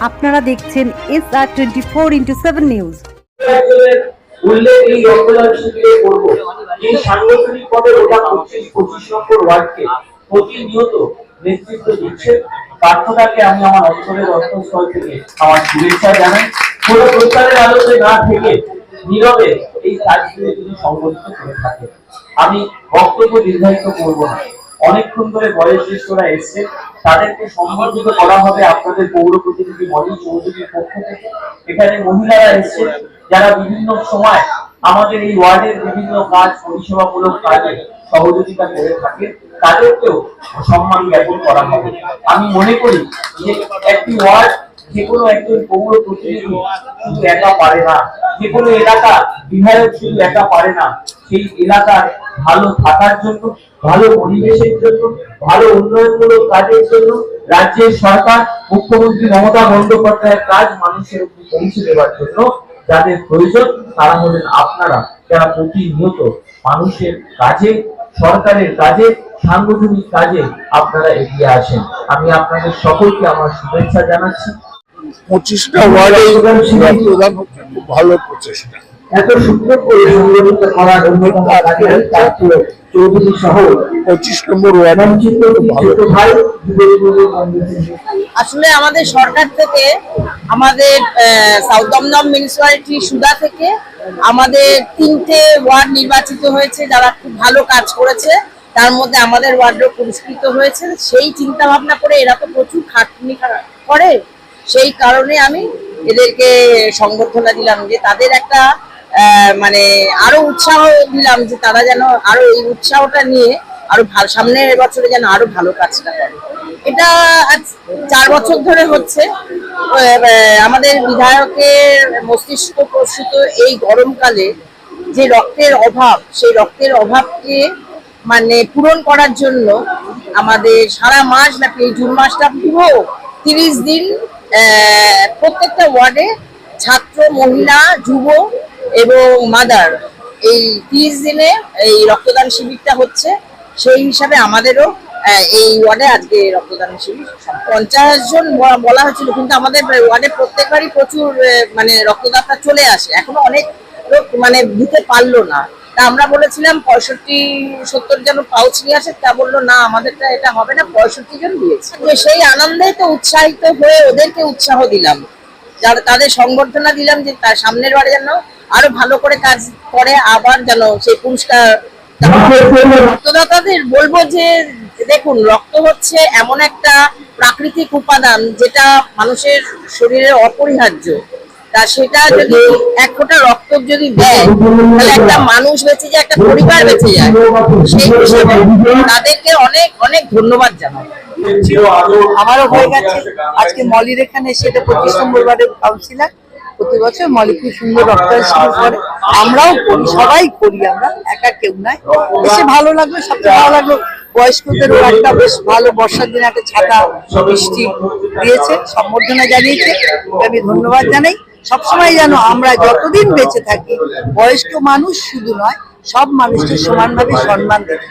আপনারা দেখছেন S R twenty four into seven news আমি আমার থেকে নীরবে এই আমি বক্তব্য নির্ধারিত করব না। অনেকক্ষণ ধরে বয়স জ্যেষ্ঠরা এসছে তাদেরকে সম্বর্ধিত করা হবে আপনাদের পৌর প্রতিনিধি মলি চৌধুরীর পক্ষ থেকে। এখানে মহিলারা এসছে, যারা বিভিন্ন সময় আমাদের এই ওয়ার্ডের বিভিন্ন কাজ, পরিষেবামূলক কাজে সহযোগিতা করে থাকে, তাদেরকেও সম্মান জ্ঞাপন করা হবে। আমি মনে করি যে একটি ওয়ার্ড যে কোনো একজন পৌর প্রতিনিধি শুধু একা পারে না, যে কোনো এলাকা বিধায়ক শুধু একা পারে না, সেই এলাকার ভালো থাকার জন্য ভালো পরিবেশের জন্য ভালো উন্নয়নমূলক কাজের জন্য রাজ্যের সরকার মুখ্যমন্ত্রী মমতা বন্দ্যোপাধ্যায়ের কাজ মানুষের উপর পৌঁছে দেওয়ার জন্য যাদের প্রয়োজন তারা হলেন আপনারা। যারা প্রতিনিয়ত মানুষের কাজে সরকারের কাজে সাংগঠনিক কাজে আপনারা এগিয়ে আসেন। আমি আপনাদের সকলকে আমার শুভেচ্ছা জানাচ্ছি। পঁচিশটা ওয়ার্ডে রক্তদান হচ্ছে। খুব ভালো প্রচেষ্টা। এত সুন্দর করে সংগঠিত করার অন্যতম কাজে তারপর চৌধুরী সহ পঁচিশ নম্বর ওয়ার্ড। ভাই আসলে আমাদের সরকার থেকে আমাদের সাউথ দমদম মিউনিসিপ্যালিটি সুদা থেকে আমাদের তিনটে ওয়ার্ড নির্বাচিত হয়েছে যারা খুব ভালো কাজ করেছে। তার মধ্যে আমাদের ওয়ার্ডও পুরস্কৃত হয়েছে। সেই চিন্তা ভাবনা করে এরা তো প্রচুর খাটনি করে। সেই কারণে আমি এদেরকে সংবর্ধনা দিলাম যে তাদের একটা মানে আরও উৎসাহ দিলাম যে তারা যেন আরও এই উৎসাহটা নিয়ে আরও ভালো সামনের বছরে যেন আরও ভালো কাজটা করে। এটা আজ চার বছর ধরে হচ্ছে। আমাদের বিধায়কের মস্তিষ্ক প্রসূত এই গরমকালে যে রক্তের অভাব, সেই রক্তের অভাবকে মানে পূরণ করার জন্য আমাদের সারা মাস ব্যাপী, এই জুন মাসটা পুরো তিরিশ দিন প্রত্যেকটা ওয়ার্ডে ছাত্র, মহিলা, যুব এবং মাদার, এই তিরিশ দিনে এই রক্তদান শিবিরটা হচ্ছে, সেই হিসাবে আমাদেরও এই ওয়ার্ডে আজকে রক্তদান শিবির। পঞ্চাশ জন বলা হয়েছিল, কিন্তু আমাদের ওয়ার্ডে প্রত্যেকবারই প্রচুর মানে রক্তদাতা চলে আসে। এখনও অনেক লোক মানে দিতে পারল না। তা আমরা বলেছিলাম, পঁয়ষট্টি, সত্তর জন পাউচ নিয়ে আসে, তা বলল, না, আমাদেরটা এটা হবে না, পঁয়ষট্টি জন দিয়েছে। সেই আনন্দেই তো উৎসাহিত হয়ে ওদেরকে উৎসাহ দিলাম। তাদের সংবর্ধনা দিলাম যে তার সামনের বারে যেন আরও ভালো করে কাজ করে, আবার যেন সেই পুরস্কার রক্তদাতাদের বলব যে, দেখুন, রক্ত হচ্ছে এমন একটা প্রাকৃতিক উপাদান যেটা মানুষের শরীরে অপরিহার্য। তা সেটা যদি এক ফোঁটা রক্ত যদি দেয়, তাহলে একটা মানুষ বেঁচে যায়, একটা পরিবার বেঁচে যায়। সেই হিসেবে তাদেরকে অনেক অনেক ধন্যবাদ জানাই। আমারও হয়ে গেছে। আজকে মলির এখানে সেটা পঁচিশ নম্বর ওয়ার্ডের কাউন্সিলর। প্রতি বছর মলি খুব সুন্দর রক্তদান শিবির করে। আমরাও করি সবাই করি আমরা একা কেউ নাই। এসে ভালো লাগল সবচেয়ে ভালো লাগল বয়স্কদের একটা বেশ ভালো বর্ষার দিনে একটা ছাতা বৃষ্টি দিয়েছে সম্বর্ধনা জানিয়েছে। আমি ধন্যবাদ জানাই। সবসময় যেন আমরা যতদিন বেঁচে থাকি বয়স্ক মানুষ শুধু নয় সব মানুষকে সমানভাবে সম্মান দেবে